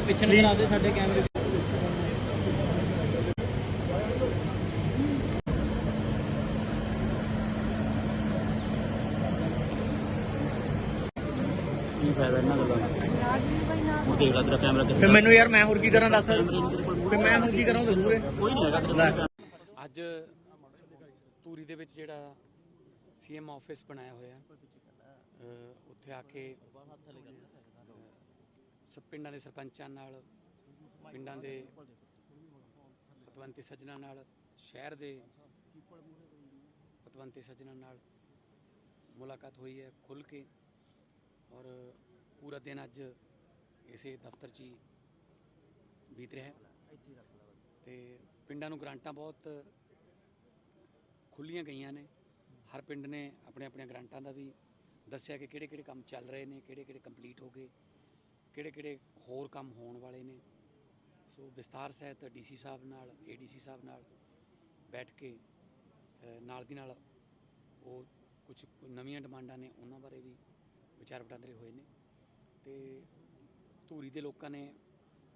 ਹੁਣ ਪਿੱਛੇ ਨੂੰ ਕਰਾ ਦੇ ਸਾਡੇ ਕੈਮਰੇ ਕੀ ਫਾਇਦਾ ਇਹਨਾਂ ਗੱਲਾਂ ਦਾ? ਉਹ ਦੇਖ ਲੈ ਤੇਰਾ ਕੈਮਰਾ ਕਿੱਥੇ ਫਿਰ ਮੈਨੂੰ ਯਾਰ ਮੈਂ ਹੋਰ ਕੀ ਕਰਾਂ ਦੱਸ। ਤੇ ਮੈਂ ਹੁਣ ਕੀ ਕਰਾਂ ਦੱਸੂ ਰੇ ਕੋਈ ਨਹੀਂ ਹੈਗਾ ਤੇਰੇ ਅੱਜ ਧੂਰੀ ਦੇ ਵਿੱਚ ਜਿਹੜਾ ਸੀਐਮ ਆਫਿਸ ਬਣਾਇਆ ਹੋਇਆ ਅ, ਉੱਥੇ ਆ ਕੇ ਸਭ ਪਿੰਡਾਂ ਦੇ ਸਰਪੰਚਾਂ ਨਾਲ, ਪਿੰਡਾਂ ਦੇ ਪਤਵੰਤੇ ਸੱਜਣਾ ਨਾਲ, ਸ਼ਹਿਰ ਦੇ ਪਤਵੰਤੇ ਸੱਜਣਾ ਨਾਲ ਮੁਲਾਕਾਤ ਹੋਈ ਹੈ ਖੁੱਲ ਕੇ ਔਰ ਪੂਰਾ ਦਿਨ ਅੱਜ ਇਸੇ ਦਫ਼ਤਰ 'ਚ ਹੀ ਬੀਤ ਰਿਹਾ ਹੈ। ਤੇ ਪਿੰਡਾਂ ਨੂੰ ਗ੍ਰਾਂਟਾਂ ਬਹੁਤ ਖੁੱਲੀਆਂ ਗਈਆਂ ਨੇ। ਹਰ ਪਿੰਡ ਨੇ ਆਪਣੇ ਆਪਣੇ ਗ੍ਰਾਂਟਾਂ ਦਾ ਵੀ ਦੱਸਿਆ ਕਿ ਕਿਹੜੇ ਕਿਹੜੇ ਕੰਮ ਚੱਲ ਰਹੇ ਨੇ ਕਿਹੜੇ ਕਿਹੜੇ ਕੰਪਲੀਟ ਹੋ ਗਏ। ਕਿਹੜੇ ਕਿਹੜੇ ਹੋਰ ਕੰਮ ਹੋਣ ਵਾਲੇ ਨੇ। ਸੋ ਵਿਸਤਾਰ ਸਹਿਤ ਡੀਸੀ ਸਾਹਿਬ ਨਾਲ ਏਡੀਸੀ ਸਾਹਿਬ ਨਾਲ ਬੈਠ ਕੇ ਨਾਲ ਦੀ ਨਾਲ ਉਹ ਕੁਝ ਨਵੀਆਂ ਡਿਮਾਂਡਾਂ ਨੇ, ਉਹਨਾਂ ਬਾਰੇ ਵੀ ਵਿਚਾਰ ਵਟਾਂਦਰੇ ਹੋਏ ਨੇ। ਤੇ ਧੂਰੀ ਦੇ ਲੋਕਾਂ ਨੇ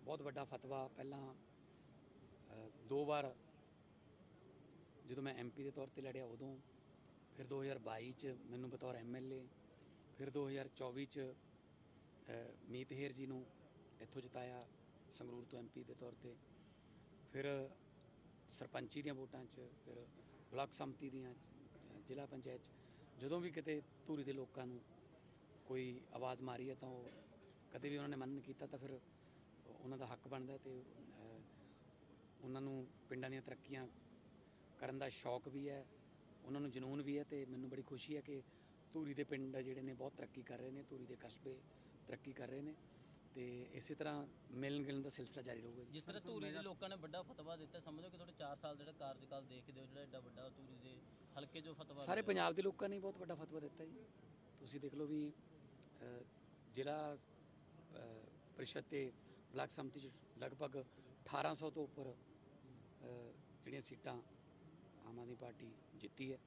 ਬਹੁਤ ਵੱਡਾ ਫਤਵਾ ਪਹਿਲਾਂ ਦੋ ਵਾਰ ਜਦੋਂ ਮੈਂ ਐਮਪੀ ਦੇ ਤੌਰ ਤੇ ਲੜਿਆ ਉਦੋਂ, ਫਿਰ 2022 ਚ ਮੈਨੂੰ ਬਤੌਰ ਐਮਐਲਏ ਫਿਰ 2024 ਚ ਮੀਤ ਹੇਰ ਜੀ ਨੂੰ ਇੱਥੋਂ ਜਿਤਾਇਆ ਸੰਗਰੂਰ ਤੋਂ ਐਮਪੀ ਦੇ ਤੌਰ ਤੇ। ਫਿਰ ਸਰਪੰਚੀ ਦੀਆਂ ਵੋਟਾਂ 'ਚ, ਫਿਰ ਬਲਾਕ ਸੰਮਤੀ ਦੀਆਂ, ਜ਼ਿਲ੍ਹਾ ਪੰਚਾਇਤ 'ਚ। ਜਦੋਂ ਵੀ ਕਿਤੇ ਧੂਰੀ ਦੇ ਲੋਕਾਂ ਨੂੰ ਕੋਈ ਆਵਾਜ਼ ਮਾਰੀ ਹੈ ਤਾਂ ਉਹ ਕਦੇ ਵੀ ਉਹਨਾਂ ਨੇ ਮੰਨ ਕੀਤਾ ਤਾਂ ਫਿਰ ਉਹਨਾਂ ਦਾ ਹੱਕ ਬਣਦਾ ਤੇ ਉਹਨਾਂ ਨੂੰ ਪਿੰਡਾਂ ਦੀਆਂ ਤਰੱਕੀਆਂ ਕਰਨ ਦਾ ਸ਼ੌਕ ਵੀ ਹੈ, ਉਹਨਾਂ ਨੂੰ ਜਨੂਨ ਵੀ ਹੈ ਤੇ ਮੈਨੂੰ ਬੜੀ ਖੁਸ਼ੀ ਹੈ ਕਿ ਧੂਰੀ ਦੇ ਪਿੰਡ ਜਿਹੜੇ ਨੇ ਬਹੁਤ ਤਰੱਕੀ ਕਰ ਰਹੇ ਨੇ, ਧੂਰੀ ਦੇ ਕਸਬੇ ਤਰੱਕੀ ਕਰ ਰਹੇ ਨੇ ਤੇ ਇਸੇ ਤਰ੍ਹਾਂ ਮਿਲਣ ਗਿਲਣ ਦਾ ਸਿਲਸਿਲਾ ਜਾਰੀ ਰਹੂਗਾ ਜੀ। ਜਿਸ ਤਰ੍ਹਾਂ ਧੂਰੀ ਦੇ ਲੋਕਾਂ ਨੇ ਵੱਡਾ ਫਤਵਾ ਦਿੱਤਾ ਸਮਝੋ ਕਿ ਤੁਹਾਡੇ 4 ਸਾਲ ਜਿਹੜਾ ਕਾਰਜਕਾਲ ਦੇਖਦੇ ਹੋ ਜਿਹੜਾ ਐਡਾ ਵੱਡਾ ਧੂਰੀ ਦੇ ਹਲਕੇ ਜੋ ਫਤਵਾ ਸਾਰੇ। ਪੰਜਾਬ ਦੇ ਲੋਕਾਂ ਨੇ ਬਹੁਤ ਵੱਡਾ ਫਤਵਾ ਦਿੱਤਾ ਜੀ। ਤੁਸੀਂ ਦੇਖ ਲਓ ਵੀ ਜ਼ਿਲ੍ਹਾ ਪ੍ਰੀਸ਼ਦ ਤੇ ਬਲਾਕ ਸੰਮਤੀ ਚ ਲਗਭਗ 1800 ਤੋਂ ਉੱਪਰ ਜਿਹੜੀਆਂ ਸੀਟਾਂ ਆਮ ਆਦਮੀ ਪਾਰਟੀ ਜਿੱਤੀ ਹੈ।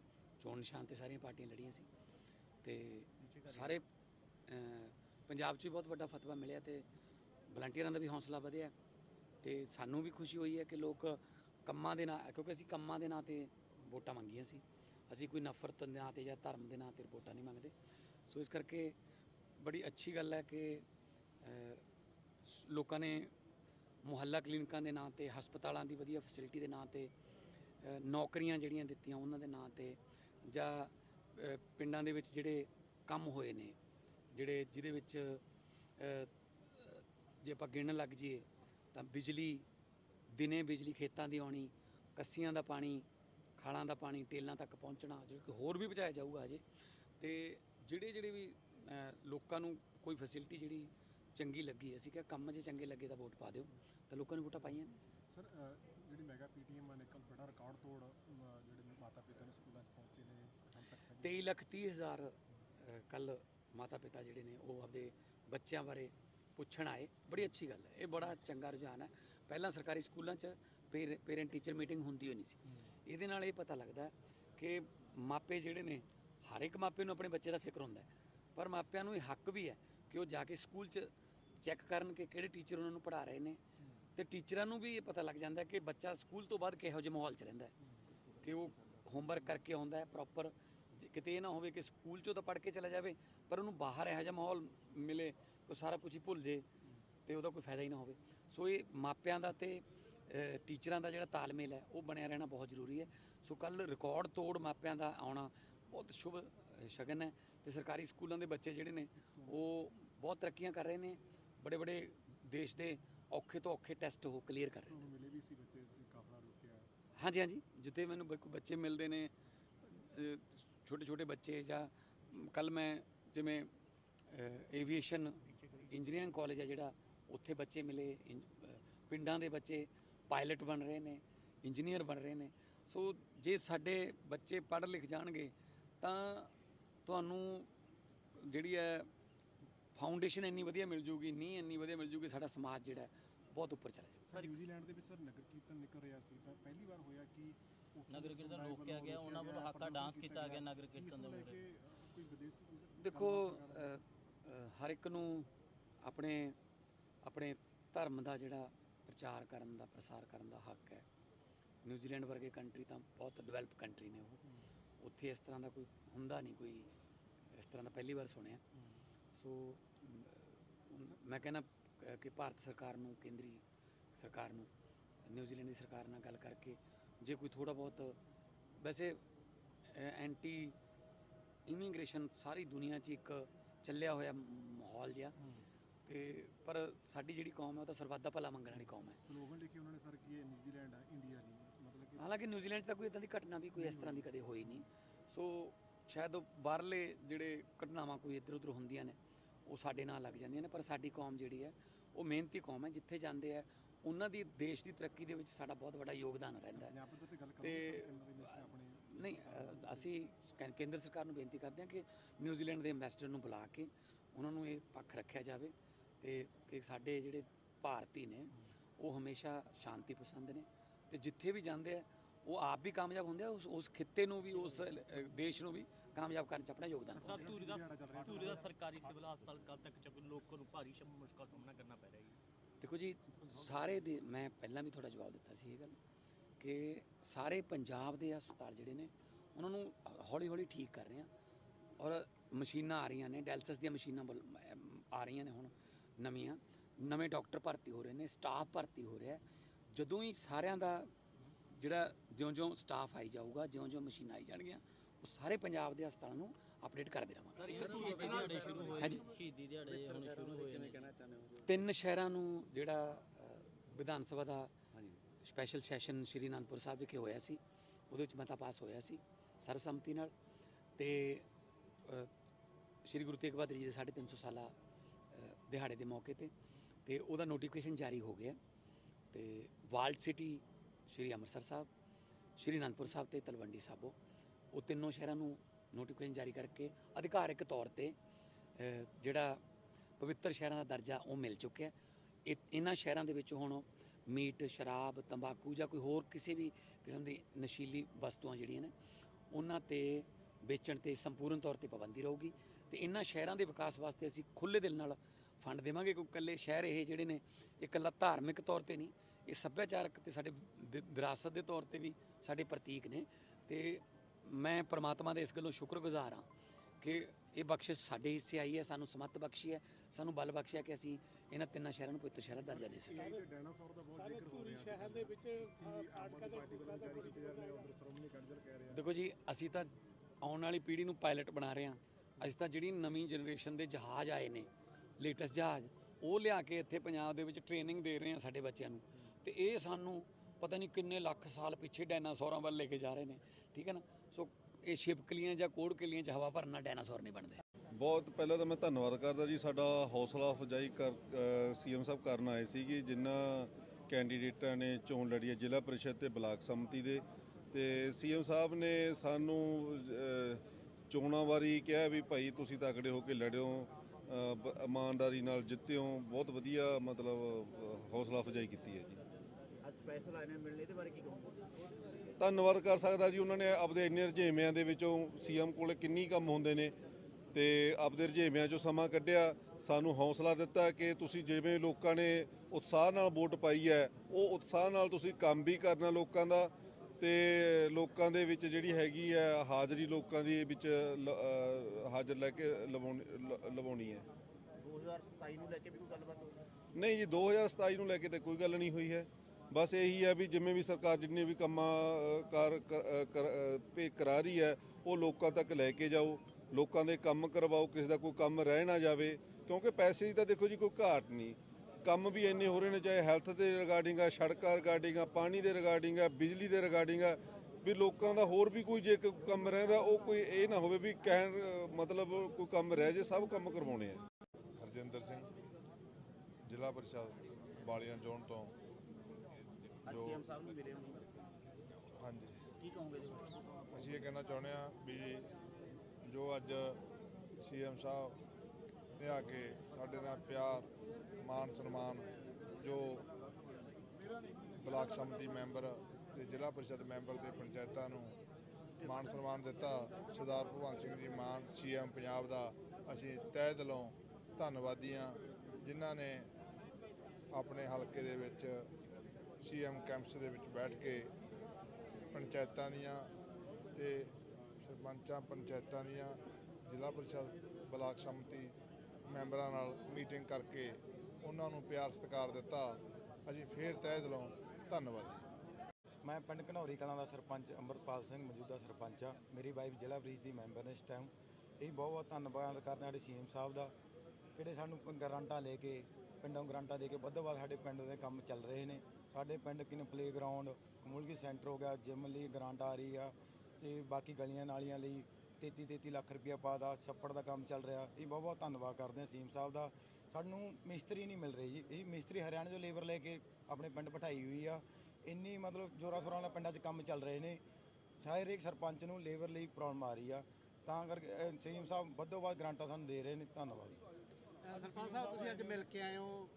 ਚੋਣ ਨਿਸ਼ਾਨ ਤੇ ਸਾਰੀਆਂ ਪਾਰਟੀਆਂ ਲੜੀਆਂ ਸੀ। ਤੇ ਸਾਰੇ ਪੰਜਾਬ 'ਚ ਵੀ ਬਹੁਤ ਵੱਡਾ ਫਤਵਾ ਮਿਲਿਆ ਤੇ ਵਲੰਟੀਅਰਾਂ ਦਾ ਵੀ ਹੌਸਲਾ ਵਧਿਆ ਤੇ ਸਾਨੂੰ ਵੀ ਖੁਸ਼ੀ ਹੋਈ ਹੈ ਕਿ ਲੋਕ ਕੰਮਾਂ ਦੇ ਨਾਂ, ਕਿਉਂਕਿ ਅਸੀਂ ਕੰਮਾਂ ਦੇ ਨਾਂ ਤੇ ਵੋਟਾਂ ਮੰਗੀਆਂ ਸੀ। ਅਸੀਂ ਕੋਈ ਨਫ਼ਰਤ ਦੇ ਨਾਂ ਤੇ ਜਾਂ ਧਰਮ ਦੇ ਨਾਂ ਤੇ ਵੋਟਾਂ ਨਹੀਂ ਮੰਗਦੇ। ਸੋ ਇਸ ਕਰਕੇ ਬੜੀ ਅੱਛੀ ਗੱਲ ਹੈ ਕਿ ਲੋਕਾਂ ਨੇ ਮੁਹੱਲਾ ਕਲੀਨਿਕਾਂ ਦੇ ਨਾਂ ਤੇ, ਹਸਪਤਾਲਾਂ ਦੀ ਵਧੀਆ ਫੈਸਿਲਿਟੀ ਦੇ ਨਾਂ ਤੇ ਨੌਕਰੀਆਂ ਜਿਹੜੀਆਂ ਦਿੱਤੀਆਂ ਉਹਨਾਂ ਦੇ ਨਾਂ ਤੇ ਜਾਂ ਪਿੰਡਾਂ ਦੇ ਵਿੱਚ ਜਿਹੜੇ ਕੰਮ ਹੋਏ ਨੇ ਜਿਹੜੇ ਜਿਹਦੇ ਵਿੱਚ ਜੇ ਆਪਾਂ ਗਿਣਨ ਲੱਗ ਜਾਈਏ ਤਾਂ ਬਿਜਲੀ ਦਿਨੇ ਬਿਜਲੀ ਖੇਤਾਂ ਦੀ ਆਉਣੀ ਕੱਸੀਆਂ ਦਾ ਪਾਣੀ ਖਾਲਾਂ ਦਾ ਪਾਣੀ ਟੇਲਾਂ ਤੱਕ ਪਹੁੰਚਣਾ ਜੋ ਕਿ ਹੋਰ ਵੀ ਪਹੁੰਚਾਇਆ ਜਾਊਗਾ ਅਜੇ ਤੇ ਜਿਹੜੇ ਜਿਹੜੇ ਵੀ ਲੋਕਾਂ ਨੂੰ ਕੋਈ ਫੈਸਿਲਿਟੀ ਜਿਹੜੀ ਚੰਗੀ ਲੱਗੀ ਅਸੀਂ ਕਿਹਾ ਕੰਮ ਜੇ ਚੰਗੇ ਲੱਗੇ ਤਾਂ ਵੋਟ ਪਾ ਦਿਓ ਤਾਂ ਲੋਕਾਂ ਨੇ ਵੋਟਾਂ ਪਾਈਆਂ ਸਰ ਜਿਹੜੀ ਮੈਗਾ ਪੀਟੀਐਮ ਨੇ ਕੱਲ ਬੜਾ ਰਿਕਾਰਡ ਤੋੜ ਜਿਹੜੇ ਮਾਤਾ ਪਿਤਾ ਨੇ ਸਕੂਲਾਂ 'ਚ ਪਹੁੰਚੇ ਨੇ ਹਾਲ ਤੱਕ ਤਾਂ 23 ਲੱਖ 30 ਹਜ਼ਾਰ ਕੱਲ ਮਾਤਾ ਪਿਤਾ ਜਿਹੜੇ ਨੇ ਉਹ ਆਪਦੇ ਬੱਚਿਆਂ ਬਾਰੇ ਪੁੱਛਣ ਆਏ। ਬੜੀ ਅੱਛੀ ਗੱਲ ਹੈ। ਇਹ ਬੜਾ ਚੰਗਾ ਰੁਝਾਨ ਹੈ। ਪਹਿਲਾਂ ਸਰਕਾਰੀ ਸਕੂਲਾਂ 'ਚ ਪੇਰੈਂਟ ਟੀਚਰ ਮੀਟਿੰਗ ਹੁੰਦੀ ਹੋਈ ਨਹੀਂ ਸੀ। ਇਹਦੇ ਨਾਲ ਇਹ ਪਤਾ ਲੱਗਦਾ ਕਿ ਮਾਪੇ ਜਿਹੜੇ ਨੇ, ਹਰ ਇੱਕ ਮਾਪੇ ਨੂੰ ਆਪਣੇ ਬੱਚੇ ਦਾ ਫਿਕਰ ਹੁੰਦਾ ਹੈ। ਪਰ ਮਾਪਿਆਂ ਨੂੰ ਇਹ ਹੱਕ ਵੀ ਹੈ ਕਿ ਉਹ ਜਾ ਕੇ ਸਕੂਲ 'ਚ ਚੈੱਕ ਕਰਨ ਕਿ ਕਿਹੜੇ ਟੀਚਰ ਉਹਨਾਂ ਨੂੰ ਪੜ੍ਹਾ ਰਹੇ ਨੇ। ਤੇ ਟੀਚਰਾਂ ਨੂੰ ਵੀ ਇਹ ਪਤਾ ਲੱਗ ਜਾਂਦਾ ਕਿ ਬੱਚਾ ਸਕੂਲ ਤੋਂ ਬਾਅਦ ਕਿਹੋ ਜਿਹੇ ਮਾਹੌਲ 'ਚ ਰਹਿੰਦਾ ਹੈ। ਕਿ ਉਹ ਹੋਮਵਰਕ ਕਰਕੇ ਆਉਂਦਾ ਹੈ, ਪ੍ਰੋਪਰ ਕਿਤੇ ਇਹ ਨਾ ਹੋਵੇ ਕਿ ਸਕੂਲ 'ਚੋਂ ਤਾਂ ਪੜ੍ਹ ਕੇ ਚਲਾ ਜਾਵੇ ਪਰ ਉਹਨੂੰ ਬਾਹਰ ਇਹੋ ਜਿਹਾ ਮਾਹੌਲ ਮਿਲੇ ਕਿ ਸਾਰਾ ਕੁਝ ਹੀ ਭੁੱਲ ਜੇ ਤੇ ਉਹਦਾ ਕੋਈ ਫਾਇਦਾ ਹੀ ਨਾ ਹੋਵੇ। ਸੋ ਇਹ ਮਾਪਿਆਂ ਦਾ ਤੇ ਟੀਚਰਾਂ ਦਾ ਜਿਹੜਾ ਤਾਲਮੇਲ ਹੈ ਉਹ ਬਣਿਆ ਰਹਿਣਾ ਬਹੁਤ ਜ਼ਰੂਰੀ ਹੈ। ਸੋ ਕੱਲ ਰਿਕਾਰਡ ਤੋੜ ਮਾਪਿਆਂ ਦਾ ਆਉਣਾ ਬਹੁਤ ਸ਼ੁਭ ਸ਼ਗਨ ਹੈ ਤੇ ਸਰਕਾਰੀ ਸਕੂਲਾਂ ਦੇ ਬੱਚੇ ਜਿਹੜੇ ਨੇ ਉਹ ਬਹੁਤ ਤਰੱਕੀਆਂ ਕਰ ਰਹੇ ਨੇ ਬੜੇ ਬੜੇ ਦੇਸ਼ ਦੇ ਔਖੇ ਤੋਂ ਔਖੇ ਟੈਸਟ ਉਹ ਕਲੀਅਰ ਕਰ ਰਹੇ ਨੇ। ਮਿਲੇ ਵੀ ਸੀ ਬੱਚੇ ਸੀ ਕਾਫਲਾ ਰੁਕਿਆ? ਹਾਂਜੀ ਹਾਂਜੀ ਜਿੱਥੇ ਮੈਨੂੰ ਬੱਚੇ ਮਿਲਦੇ ਨੇ ਛੋਟੇ ਛੋਟੇ ਬੱਚੇ ਜਾਂ ਕੱਲ ਮੈਂ ਜਿਵੇਂ ਏਵੀਏਸ਼ਨ ਇੰਜੀਨੀਅਰਿੰਗ ਕਾਲਜ ਹੈ ਜਿਹੜਾ, ਉੱਥੇ ਬੱਚੇ ਮਿਲੇ ਇੰਜ- ਪਿੰਡਾਂ ਦੇ ਬੱਚੇ ਪਾਇਲਟ ਬਣ ਰਹੇ ਨੇ ਇੰਜੀਨੀਅਰ ਬਣ ਰਹੇ ਨੇ। ਸੋ ਜੇ ਸਾਡੇ ਬੱਚੇ ਪੜ੍ਹ ਲਿਖ ਜਾਣਗੇ, ਤਾਂ ਤੁਹਾਨੂੰ ਜਿਹੜੀ ਹੈ ਫਾਊਂਡੇਸ਼ਨ ਇੰਨੀ ਵਧੀਆ ਮਿਲ ਜੂਗੀ, ਨੀਂਹ ਇੰਨੀ ਵਧੀਆ ਮਿਲ ਜੂਗੀ, ਸਾਡਾ ਸਮਾਜ ਜਿਹੜਾ ਬਹੁਤ ਉੱਪਰ ਚਲਾ ਜਾਊਗਾ। ਸਰ, ਨਿਊਜ਼ੀਲੈਂਡ ਦੇ ਵਿੱਚ ਸਰ ਨਗਰ ਕੀਰਤਨ ਨਿਕਲ ਰਿਹਾ ਸੀ, ਤਾਂ ਪਹਿਲੀ ਵਾਰ ਹੋਇਆ ਕਿ ਨਗਰ ਕੀਰਤਨ ਰੋਕਿਆ ਗਿਆ ਉਹਨਾਂ ਵੱਲੋਂ ਹਾਕਾ ਡਾਂਸ ਕੀਤਾ ਗਿਆ। ਨਗਰ ਕੀਰਤਨ ਦੇ ਮੂਹਰੇ। ਦੇਖੋ ਹਰ ਇੱਕ ਨੂੰ ਆਪਣੇ ਆਪਣੇ ਧਰਮ ਦਾ ਜਿਹੜਾ ਪ੍ਰਚਾਰ ਕਰਨ ਦਾ ਪ੍ਰਸਾਰ ਕਰਨ ਦਾ ਹੱਕ ਹੈ ਨਿਊਜ਼ੀਲੈਂਡ ਵਰਗੇ ਕੰਟਰੀ ਤਾਂ ਬਹੁਤ ਡਿਵੈਲਪ ਕੰਟਰੀ ਨੇ ਉਹ ਉੱਥੇ ਇਸ ਤਰ੍ਹਾਂ ਦਾ ਕੋਈ ਹੁੰਦਾ ਨਹੀਂ ਕੋਈ ਇਸ ਤਰ੍ਹਾਂ ਦਾ ਪਹਿਲੀ ਵਾਰ ਸੁਣਿਆ ਸੋ ਮੈਂ ਕਹਿੰਦਾ ਕਿ ਭਾਰਤ ਸਰਕਾਰ ਨੂੰ ਕੇਂਦਰੀ ਸਰਕਾਰ ਨੂੰ ਨਿਊਜ਼ੀਲੈਂਡ ਦੀ ਸਰਕਾਰ ਨਾਲ ਗੱਲ ਕਰਕੇ ਜੇ ਕੋਈ ਥੋੜਾ ਬਹੁਤ ਵੈਸੇ ਐਂਟੀ ਇਮੀਗ੍ਰੇਸ਼ਨ ਸਾਰੀ ਦੁਨੀਆ 'ਚ ਇੱਕ ਚੱਲਿਆ ਹੋਇਆ ਮਾਹੌਲ ਜਿਹਾ। ਤੇ ਪਰ ਸਾਡੀ ਜਿਹੜੀ ਕੌਮ ਹੈ ਉਹ ਤਾਂ ਸਰਬੱਤ ਦਾ ਭਲਾ ਮੰਗਣ ਵਾਲੀ ਕੌਮ ਹੈ। ਸਲੋਗਨ ਲਿਖੀ ਉਹਨਾਂ ਨੇ ਸਰ ਕਿ ਇਹ ਨਿਊਜ਼ੀਲੈਂਡ ਹੈ ਇੰਡੀਆ ਨਹੀਂ ਮਤਲਬ ਕਿ ਹਾਲਾਂਕਿ ਨਿਊਜ਼ੀਲੈਂਡ 'ਚ ਤਾਂ ਕੋਈ ਇਦਾਂ ਦੀ ਘਟਨਾ ਵੀ ਕੋਈ ਇਸ ਤਰ੍ਹਾਂ ਦੀ ਕਦੇ ਹੋਈ ਨਹੀਂ। ਸੋ ਸ਼ਾਇਦ ਉਹ ਬਾਹਰਲੇ ਜਿਹੜੇ ਘਟਨਾਵਾਂ ਕੋਈ ਇੱਧਰ ਉੱਧਰ ਹੁੰਦੀਆਂ ਨੇ ਉਹ ਸਾਡੇ ਨਾਲ ਲੱਗ ਜਾਂਦੀਆਂ ਨੇ ਪਰ ਸਾਡੀ ਕੌਮ ਜਿਹੜੀ ਹੈ ਉਹ ਮਿਹਨਤੀ ਕੌਮ ਹੈ। ਜਿੱਥੇ ਜਾਂਦੇ ਆ ਉਹਨਾਂ ਦੀ ਦੇਸ਼ ਦੀ ਤਰੱਕੀ ਦੇ ਵਿੱਚ ਸਾਡਾ ਬਹੁਤ ਵੱਡਾ ਯੋਗਦਾਨ ਰਹਿੰਦਾ ਹੈ। ਤੇ ਨਹੀਂ ਅਸੀਂ ਕੇਂਦਰ ਸਰਕਾਰ ਨੂੰ ਬੇਨਤੀ ਕਰਦੇ ਹਾਂ ਕਿ ਨਿਊਜ਼ੀਲੈਂਡ ਦੇ ਐਮਬੈਸਡਰ ਨੂੰ ਬੁਲਾ ਕੇ ਉਹਨਾਂ ਨੂੰ ਇਹ ਪੱਖ ਰੱਖਿਆ ਜਾਵੇ ਤੇ ਕਿ ਸਾਡੇ ਜਿਹੜੇ ਭਾਰਤੀ ਨੇ ਉਹ ਹਮੇਸ਼ਾ ਸ਼ਾਂਤੀ ਪਸੰਦ ਨੇ ਤੇ ਜਿੱਥੇ ਵੀ ਜਾਂਦੇ ਆ ਉਹ ਆਪ ਵੀ ਕਾਮਯਾਬ ਹੁੰਦੇ ਆ ਉਸ ਉਸ ਖਿੱਤੇ ਨੂੰ ਵੀ ਉਸ ਦੇਸ਼ ਨੂੰ ਵੀ ਕਾਮਯਾਬ ਕਰਨ ਚ ਆਪਣਾ ਯੋਗਦਾਨ ਪਾਉਂਦੇ ਆ। ਧੂਰੀ ਦਾ ਸਰਕਾਰੀ ਸਿਵਲ ਹਸਪਤਾਲ ਕਦ ਤੱਕ ਲੋਕਾਂ ਨੂੰ ਭਾਰੀ ਸ਼ਮ ਮੁਸ਼ਕਲ ਦਾ ਸਾਹਮਣਾ ਕਰਨਾ ਪੈ ਰਿਹਾ ਹੈ ਦੇਖੋ ਜੀ, ਸਾਰੇ ਦੇ ਮੈਂ ਪਹਿਲਾਂ ਵੀ ਤੁਹਾਡਾ ਜਵਾਬ ਦਿੱਤਾ ਸੀ ਇਹ ਗੱਲ ਕਿ ਸਾਰੇ ਪੰਜਾਬ ਦੇ ਹਸਪਤਾਲ ਜਿਹੜੇ ਨੇ, ਉਹਨਾਂ ਨੂੰ ਹੌਲੀ ਹੌਲੀ ਠੀਕ ਕਰ ਰਹੇ ਆ ਔਰ ਮਸ਼ੀਨਾਂ ਆ ਰਹੀਆਂ ਨੇ ਡੈਲਸਿਸ ਦੀਆਂ ਮਸ਼ੀਨਾਂ ਬੁਲ- ਆ ਰਹੀਆਂ ਨੇ ਹੁਣ ਨਵੀਆਂ। ਨਵੇਂ ਡਾਕਟਰ ਭਰਤੀ ਹੋ ਰਹੇ ਨੇ, ਸਟਾਫ ਭਰਤੀ ਹੋ ਰਿਹਾ ਜਦੋਂ ਹੀ ਸਾਰਿਆਂ ਦਾ ਜਿਹੜਾ ਜਿਉਂ-ਜਿਉਂ ਸਟਾਫ ਆਈ ਜਾਊਗਾ, ਜਿਉਂ-ਜਿਉਂ ਮਸ਼ੀਨਾਂ ਆਈ ਜਾਣਗੀਆਂ ਸਾਰੇ ਪੰਜਾਬ ਦੇ ਹਸਪਤਾਲਾਂ ਨੂੰ ਅਪਡੇਟ ਕਰਦੇ ਹੋਏ ਹਾਂਜੀ। ਸ਼ਹੀਦੀ ਦਿਹਾੜੇ ਹੁਣ ਸ਼ੁਰੂ ਹੋਏ ਨੇ। ਤਿੰਨ ਸ਼ਹਿਰਾਂ ਨੂੰ ਜਿਹੜਾ ਵਿਧਾਨ ਸਭਾ ਦਾ ਸਪੈਸ਼ਲ ਸੈਸ਼ਨ ਸ਼੍ਰੀ ਅਨੰਦਪੁਰ ਸਾਹਿਬ ਵਿਖੇ ਹੋਇਆ ਸੀ। ਉਹਦੇ ਵਿੱਚ ਮਤਾ ਪਾਸ ਹੋਇਆ ਸੀ ਸਰਬਸੰਮਤੀ ਨਾਲ ਤੇ ਸ਼੍ਰੀ ਗੁਰੂ ਤੇਗ ਬਹਾਦਰ ਜੀ ਦੇ 350 ਸਾਲਾ ਦਿਹਾੜੇ ਦੇ ਮੌਕੇ ਤੇ। ਤੇ ਉਹਦਾ ਨੋਟੀਫਿਕੇਸ਼ਨ ਜਾਰੀ ਹੋ ਗਿਆ। ਤੇ ਵਾਲਡ ਸਿਟੀ ਸ਼੍ਰੀ ਅੰਮ੍ਰਿਤਸਰ ਸਾਹਿਬ ਸ਼੍ਰੀ ਅਨੰਦਪੁਰ ਸਾਹਿਬ ਤੇ ਤਲਵੰਡੀ ਸਾਬੋ। ਉਹ ਤਿੰਨੋਂ ਸ਼ਹਿਰਾਂ ਨੂੰ ਨੋਟੀਫਿਕੇਸ਼ਨ ਜਾਰੀ ਕਰਕੇ ਅਧਿਕਾਰਿਕ ਤੌਰ ਤੇ ਜਿਹੜਾ ਪਵਿੱਤਰ ਸ਼ਹਿਰਾਂ ਦਾ ਦਰਜਾ ਉਹ ਮਿਲ ਚੁੱਕਿਆ। ਇਹ ਇਹਨਾਂ ਸ਼ਹਿਰਾਂ ਦੇ ਵਿੱਚ ਹੁਣ ਮੀਟ, ਸ਼ਰਾਬ, ਤੰਬਾਕੂ ਜਾਂ ਕੋਈ ਹੋਰ ਕਿਸੇ ਵੀ ਕਿਸਮ ਦੀ ਨਸ਼ੀਲੀ ਵਸਤੂਆਂ ਜਿਹੜੀਆਂ ਨੇ, ਉਹਨਾਂ ਤੇ ਵੇਚਣ ਤੇ ਸੰਪੂਰਨ ਤੌਰ ਤੇ ਪਾਬੰਦੀ ਰਹੂਗੀ ਤੇ ਇਹਨਾਂ ਸ਼ਹਿਰਾਂ ਦੇ ਵਿਕਾਸ ਵਾਸਤੇ ਅਸੀਂ ਖੁੱਲੇ ਦਿਲ ਨਾਲ ਫੰਡ ਦੇਵਾਂਗੇ ਕਿਉਂਕਿ ਇਕੱਲੇ ਸ਼ਹਿਰ ਇਹ ਜਿਹੜੇ ਨੇ, ਇਹ ਇਕੱਲਾ ਧਾਰਮਿਕ ਤੌਰ ਤੇ ਨਹੀਂ, ਇਹ ਸੱਭਿਆਚਾਰਕ ਤੇ ਸਾਡੇ ਵਿ- ਵਿਰਾਸਤ ਦੇ ਤੌਰ ਤੇ ਵੀ ਸਾਡੇ ਪ੍ਰਤੀਕ ਨੇ ਤੇ ਮੈਂ ਪ੍ਰਮਾਤਮਾ ਦੇ ਇਸ ਗੱਲੋਂ ਸ਼ੁਕਰਗੁਜ਼ਾਰ ਹਾਂ ਕਿ ਇਹ ਬਖਸ਼ਿਸ਼ ਸਾਡੇ ਹਿੱਸੇ ਆਈ ਹੈ ਸਾਨੂੰ ਸਮੱਤ ਬਖਸ਼ੀ ਹੈ ਸਾਨੂੰ ਬਲ ਬਖਸ਼ਿਆ ਕਿ ਅਸੀਂ ਇਹਨਾਂ ਤਿੰਨਾਂ ਸ਼ਹਿਰਾਂ ਨੂੰ ਪਵਿੱਤਰ ਸ਼ਹਿਰਾਂ ਦਾ ਦਰਜਾ ਦੇ ਡਾਇਨਾਸੌਰ ਬਹੁਤ ਜ਼ਿਕਰ ਹੋ ਰਿਹਾ ਸ਼ਹਿਰ ਵਿੱਚ ਦੇਖੋ ਜੀ ਅਸੀਂ ਤਾਂ ਆਉਣ ਵਾਲੀ ਪੀੜ੍ਹੀ ਨੂੰ ਪਾਇਲਟ ਬਣਾ ਰਹੇ ਹਾਂ। ਅਸੀਂ ਤਾਂ ਜਿਹੜੀ ਨਵੀਂ ਜਨਰੇਸ਼ਨ ਦੇ ਜਹਾਜ਼ ਆਏ ਨੇ ਲੇਟੈਸਟ ਜਹਾਜ਼ ਉਹ ਲਿਆ ਕੇ ਇੱਥੇ ਪੰਜਾਬ ਦੇ ਵਿੱਚ ਟ੍ਰੇਨਿੰਗ ਦੇ ਰਹੇ ਹਾਂ ਸਾਡੇ ਬੱਚਿਆਂ ਨੂੰ। ਤੇ ਇਹ ਸਾਨੂੰ ਪਤਾ ਨਹੀਂ ਕਿੰਨੇ ਲੱਖ ਸਾਲ ਪਿੱਛੇ ਡਾਇਨਾਸੌਰਾਂ ਵੱਲ ਲੈ ਕੇ ਜਾ ਰਹੇ ਨੇ ਠੀਕ ਹੈ ਨਾ? ਸੋ ਇਹ ਛਿਪਕਲੀਆਂ ਜਾਂ ਕੋੜਕਲੀਆਂ 'ਚ ਹਵਾ ਭਰਨਾ ਡਾਇਨਾਸੌਰ ਨਹੀਂ ਬਣਦੇ। ਬਹੁਤ ਪਹਿਲਾਂ ਤਾਂ ਮੈਂ ਧੰਨਵਾਦ ਕਰਦਾ ਜੀ ਸਾਡਾ ਹੌਸਲਾ ਅਫਜਾਈ ਕਰ ਸੀਐਮ ਸਾਹਿਬ ਕਰਨ ਆਏ ਸੀ ਕਿ ਜਿਨ੍ਹਾਂ ਕੈਂਡੀਡੇਟਾਂ ਨੇ ਚੋਣ ਲੜੀ ਹੈ ਜ਼ਿਲ੍ਹਾ ਪਰਿਸ਼ਦ ਤੇ ਬਲਾਕ ਸੰਮਤੀ ਦੇ। ਤੇ ਸੀਐਮ ਸਾਹਿਬ ਨੇ ਸਾਨੂੰ ਚੋਣਾਂ ਵਾਰੀ ਕਿਹਾ ਵੀ ਭਾਈ ਤੁਸੀਂ ਤਕੜੇ ਹੋ ਕੇ ਲੜਿਓ ਇਮਾਨਦਾਰੀ ਨਾਲ ਜਿੱਤਿਓ ਬਹੁਤ ਵਧੀਆ ਮਤਲਬ ਹੌਸਲਾ ਅਫਜਾਈ ਕੀਤੀ ਹੈ ਜੀ। ਅੱਜ ਸਪੈਸ਼ਲ ਆਏ ਨੇ ਮਿਲਣੇ ਦੇ ਬਾਰੇ ਕੀ ਕਹੋਗੇ? ਧੰਨਵਾਦ ਕਰ ਸਕਦਾ ਜੀ। ਉਹਨਾਂ ਨੇ ਆਪਦੇ ਇੰਨੇ ਰੁਝੇਵਿਆਂ ਦੇ ਵਿੱਚੋਂ ਸੀਐਮ ਕੋਲੇ ਕਿੰਨੀ ਕੰਮ ਹੁੰਦੇ ਨੇ ਤੇ ਆਪਦੇ ਰੁਝੇਵਿਆਂ ਚੋਂ ਸਮਾਂ ਕੱਢਿਆ। ਸਾਨੂੰ ਹੌਸਲਾ ਦਿੱਤਾ ਕਿ ਤੁਸੀਂ ਜਿਵੇਂ ਲੋਕਾਂ ਨੇ ਉਤਸ਼ਾਹ ਨਾਲ ਵੋਟ ਪਾਈ ਹੈ ਉਹ ਉਤਸ਼ਾਹ ਨਾਲ ਤੁਸੀਂ ਕੰਮ ਵੀ ਕਰਨਾ ਲੋਕਾਂ ਦਾ ਤੇ ਲੋਕਾਂ ਦੇ ਵਿੱਚ ਜਿਹੜੀ ਹੈਗੀ ਹੈ ਹਾਜ਼ਰੀ ਲੋਕਾਂ ਦੀ ਵਿੱਚ ਹਾਜ਼ਰ ਲੈ ਕੇ ਲਵਾਉਣੀ ਹੈ। 2027 ਨੂੰ ਲੈ ਕੇ ਵੀ ਕੋਈ ਗੱਲਬਾਤ ਹੋਈ? ਨਹੀਂ ਜੀ 2027 ਨੂੰ ਲੈ ਕੇ ਤੇ ਕੋਈ ਗੱਲ ਨਹੀਂ ਹੋਈ ਹੈ। ਬਸ ਇਹੀ ਹੈ ਵੀ ਜਿਵੇਂ ਵੀ ਸਰਕਾਰ ਜਿੰਨੇ ਵੀ ਕੰਮਾਂ ਕਾਰ ਕਰ- ਅ, ਕਰਾ ਰਹੀ ਹੈ ਉਹ ਲੋਕਾਂ ਤੱਕ ਲੈ ਕੇ ਜਾਓ। ਲੋਕਾਂ ਦੇ ਕੰਮ ਕਰਵਾਓ ਕਿਸੇ ਦਾ ਕੋਈ ਕੰਮ ਰਹਿ ਨਾ ਜਾਵੇ। ਕਿਉਂਕਿ ਪੈਸੇ ਦੀ ਤਾਂ ਦੇਖੋ ਜੀ ਕੋਈ ਘਾਟ ਨਹੀਂ। ਕੰਮ ਵੀ ਇੰਨੇ ਹੋ ਰਹੇ ਨੇ ਚਾਹੇ ਹੈਲਥ ਦੇ ਰਿਗਾਰਡਿੰਗ ਆ ਸੜਕਾਂ ਰਿਗਾਰਡਿੰਗ ਆ ਪਾਣੀ ਦੇ ਰਿਗਾਰਡਿੰਗ ਆ ਬਿਜਲੀ ਦੇ ਰਿਗਾਰਡਿੰਗ ਆ ਵੀ ਲੋਕਾਂ ਦਾ ਹੋਰ ਵੀ ਕੋਈ ਜੇ ਕੰਮ ਰਹਿੰਦਾ ਉਹ ਕੋਈ ਇਹ ਨਾ ਹੋਵੇ ਵੀ ਕਹਿਣ ਮਤਲਬ ਕੋਈ ਕੰਮ ਰਹਿ ਜੇ ਸਭ ਕੰਮ ਕਰਵਾਉਣੇ ਆ। ਹਰਜਿੰਦਰ ਸਿੰਘ ਜ਼ਿਲ੍ਹਾ ਪਰਿਸ਼ਦ ਬਾਲੀਆਂ ਜ਼ੋਨ ਤੋਂ। ਜੋ ਸੀਐਮ ਸਾਹਿਬ ਨੂੰ ਮਿਲੇ ਹੋ ਹਾਂਜੀ। ਕੀ ਕਹੋਗੇ ਜੀ? ਅਸੀਂ ਇਹ ਕਹਿਣਾ ਚਾਹੁੰਦੇ ਹਾਂ ਵੀ ਜੋ ਅੱਜ ਸੀਐਮ ਸਾਹਿਬ ਨੇ ਆ ਕੇ ਸਾਡੇ ਨਾਲ ਪਿਆਰ ਮਾਨ ਸਨਮਾਨ ਜੋ ਬਲਾਕ ਸੰਮਤੀ ਮੈਂਬਰ ਤੇ ਜ਼ਿਲ੍ਹਾ ਪਰਿਸ਼ਦ ਮੈਂਬਰ ਤੇ ਪੰਚਾਇਤਾਂ ਨੂੰ ਮਾਨ ਸਨਮਾਨ ਦਿੱਤਾ ਸਰਦਾਰ ਭਗਵੰਤ ਸਿੰਘ ਜੀ ਮਾਨ ਸੀਐਮ ਪੰਜਾਬ ਦਾ ਅਸੀਂ ਤਹਿ ਦਿਲੋਂ ਧੰਨਵਾਦੀ ਹਾਂ ਜਿਨ੍ਹਾਂ ਨੇ ਆਪਣੇ ਹਲਕੇ ਦੇ ਵਿੱਚ ਸੀਐਮ ਕੈਂਪਸ ਦੇ ਵਿੱਚ ਬੈਠ ਕੇ ਪੰਚਾਇਤਾਂ ਦੀਆਂ ਤੇ ਸਰਪੰਚਾਂ ਪੰਚਾਇਤਾਂ ਦੀਆਂ ਜ਼ਿਲ੍ਹਾ ਪਰਿਸ਼ਦ ਬਲਾਕ ਸੰਮਤੀ ਮੈਂਬਰਾਂ ਨਾਲ ਮੀਟਿੰਗ ਕਰਕੇ ਉਹਨਾਂ ਨੂੰ ਪਿਆਰ ਸਤਿਕਾਰ ਦਿੱਤਾ। ਅਸੀਂ ਫੇਰ ਤਹਿ ਦਿਲੋਂ ਧੰਨਵਾਦ। ਮੈਂ ਪਿੰਡ ਘਨੌਰੀ ਕਲਾਂ ਦਾ ਸਰਪੰਚ ਅੰਮ੍ਰਿਤਪਾਲ ਸਿੰਘ, ਮੌਜੂਦਾ ਸਰਪੰਚ ਆ ਮੇਰੀ ਵਾਈਫ ਜ਼ਿਲ੍ਹਾ ਪ੍ਰੀਸ਼ਦ ਦੀ ਮੈਂਬਰ ਨੇ ਇਸ ਟਾਈਮ ਇਹ ਬਹੁਤ ਬਹੁਤ ਧੰਨਵਾਦ ਕਰਦੇ ਹਾਂ ਸਾਡੇ ਸੀਐਮ ਸਾਹਿਬ ਦਾ ਜਿਹੜੇ ਸਾਨੂੰ ਗਰਾਂਟਾਂ ਲੈ ਕੇ, ਪਿੰਡੋਂ ਗਰਾਂਟਾਂ ਦੇ ਕੇ ਵੱਧ ਤੋਂ ਵੱਧ ਸਾਡੇ ਪਿੰਡ ਦੇ ਕੰਮ ਚੱਲ ਰਹੇ ਨੇ। ਸਾਡੇ ਪਿੰਡ ਕਿਨ ਪਲੇਗਰਾਉਂਡ ਕਮਿਊਨਿਟੀ ਸੈਂਟਰ ਹੋ ਗਿਆ ਜਿਮ ਲਈ ਗਰਾਂਟ ਆ ਰਹੀ ਆ ਤੇ ਬਾਕੀ ਗਲੀਆਂ ਨਾਲੀਆਂ ਲਈ 33 33 ਲੱਖ ਰੁਪਇਆ ਪਾਦਾ ਛੱਪੜ ਦਾ ਕੰਮ ਚੱਲ ਰਿਹਾ। ਇਹ ਬਹੁਤ ਬਹੁਤ ਧੰਨਵਾਦ ਕਰਦੇ ਹਾਂ ਸੀਐਮ ਸਾਹਿਬ ਦਾ। ਸਾਨੂੰ ਮਿਸਤਰੀ ਨਹੀਂ ਮਿਲ ਰਹੀ ਜੀ। ਇਹ ਮਿਸਤਰੀ ਹਰਿਆਣੇ ਤੋਂ ਲੇਬਰ ਲੈ ਕੇ ਆਪਣੇ ਪਿੰਡ ਬਿਠਾਈ ਹੋਈ ਆ। ਇੰਨੀ ਮਤਲਬ ਜੋਰਾਂ ਸ਼ੋਰਾਂ ਨਾਲ ਪਿੰਡਾਂ 'ਚ ਕੰਮ ਚੱਲ ਰਹੇ ਨੇ। ਸਾਰੇ ਇੱਕ ਸਰਪੰਚ ਨੂੰ ਲੇਬਰ ਲਈ ਪ੍ਰੋਬਲਮ ਆ ਰਹੀ ਆ। ਤਾਂ ਕਰਕੇ ਸੀਐਮ ਸਾਹਿਬ, ਵੱਧੋ ਵੱਧ ਗਰਾਂਟਾਂ ਸਾਨੂੰ ਦੇ ਰਹੇ ਨੇ। ਧੰਨਵਾਦ ਜੀ। ਸਰਪੰਚ ਸਾਹਿਬ ਤੁਸੀਂ ਅੱਜ ਮਿਲ ਕੇ ਆਏ ਹੋ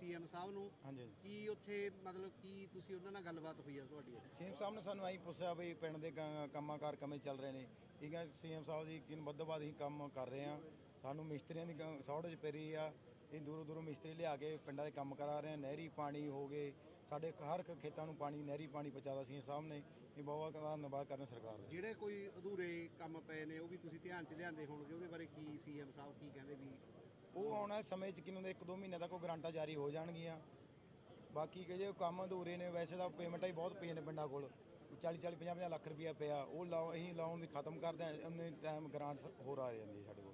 ਸੀਐਮ ਸਾਹਿਬ ਨੂੰ। ਹਾਂਜੀ ਕੀ ਉੱਥੇ ਮਤਲਬ ਕੀ ਤੁਸੀਂ ਉਹਨਾਂ ਨਾਲ ਗੱਲਬਾਤ ਹੋਈ ਆ ਤੁਹਾਡੀ? ਸੀਐਮ ਸਾਹਿਬ ਨੇ ਸਾਨੂੰ ਐਂ ਪੁੱਛਿਆ ਵੀ ਪਿੰਡ ਦੇ ਕ- ਕੰਮਾਂ ਕਾਰ ਕਿਵੇਂ ਚੱਲ ਰਹੇ ਨੇ। ਠੀਕ ਹੈ ਸੀਐਮ ਸਾਹਿਬ ਜੀ ਕਿਨ ਵੱਧ ਅਸੀਂ ਕੰਮ ਕਰ ਰਹੇ ਆ ਸਾਨੂੰ ਮਿਸਤਰੀਆਂ ਦੀ ਸ਼ੌਰਟੇਜ ਪੈ ਰਹੀ ਆ। ਇਹ ਦੂਰੋਂ ਦੂਰੋਂ ਮਿਸਤਰੀ ਲਿਆ ਕੇ ਪਿੰਡਾਂ ਦੇ ਕੰਮ ਕਰਾ ਰਹੇ ਆ ਨਹਿਰੀ ਪਾਣੀ ਹੋ ਗਏ। ਸਾਡੇ ਹਰ ਇੱਕ ਖੇਤਾਂ ਨੂੰ ਪਾਣੀ ਨਹਿਰੀ ਪਾਣੀ ਪਹੁੰਚਾਦਾ ਸਾਹਿਬ ਨੇ। ਇਹ ਬਹੁਤ ਬਹੁਤ ਧੰਨਵਾਦ ਕਰਦੇ ਹਾਂ ਸਰਕਾਰ ਦਾ। ਜਿਹੜੇ ਕੋਈ ਅਧੂਰੇ ਕੰਮ ਪਏ ਨੇ ਉਹ ਵੀ ਤੁਸੀਂ ਧਿਆਨ 'ਚ ਲਿਆਂਦੇ ਹੋਣਗੇ। ਉਹਦੇ ਬਾਰੇ ਕੀ ਸੀਐਮ ਸਾਹਿਬ ਕੀ ਕਹਿੰਦੇ ਵੀ ਉਹ ਆਉਣ ਵਾਲੇ ਸਮੇਂ 'ਚ, ਕਿਨੂੰ ਦੇ 1-2 ਮਹੀਨੇ ਤੱਕ ਉਹ ਗਰਾਂਟਾਂ ਜਾਰੀ ਹੋ ਜਾਣਗੀਆਂ। ਬਾਕੀ ਕਿ ਜੇ ਕੰਮ ਅਧੂਰੇ ਨੇ, ਵੈਸੇ ਤਾਂ ਪੇਮੈਂਟਾਂ ਹੀ ਬਹੁਤ ਪਈਆਂ ਨੇ ਪਿੰਡਾਂ ਕੋਲ। 40 40 50 50 ਲੱਖ ਰੁਪਇਆ ਪਿਆ। ਉਹ ਲਾਉ, ਅਸੀਂ ਲਾਉਣ ਦੀ ਖਤਮ ਕਰਦੇ ਹਾਂ ਉਹਨੇ ਟਾਈਮ ਗਰਾਂਟ ਹੋਰ ਆ ਜਾਂਦੀ ਹੈ ਸਾਡੇ ਕੋਲ।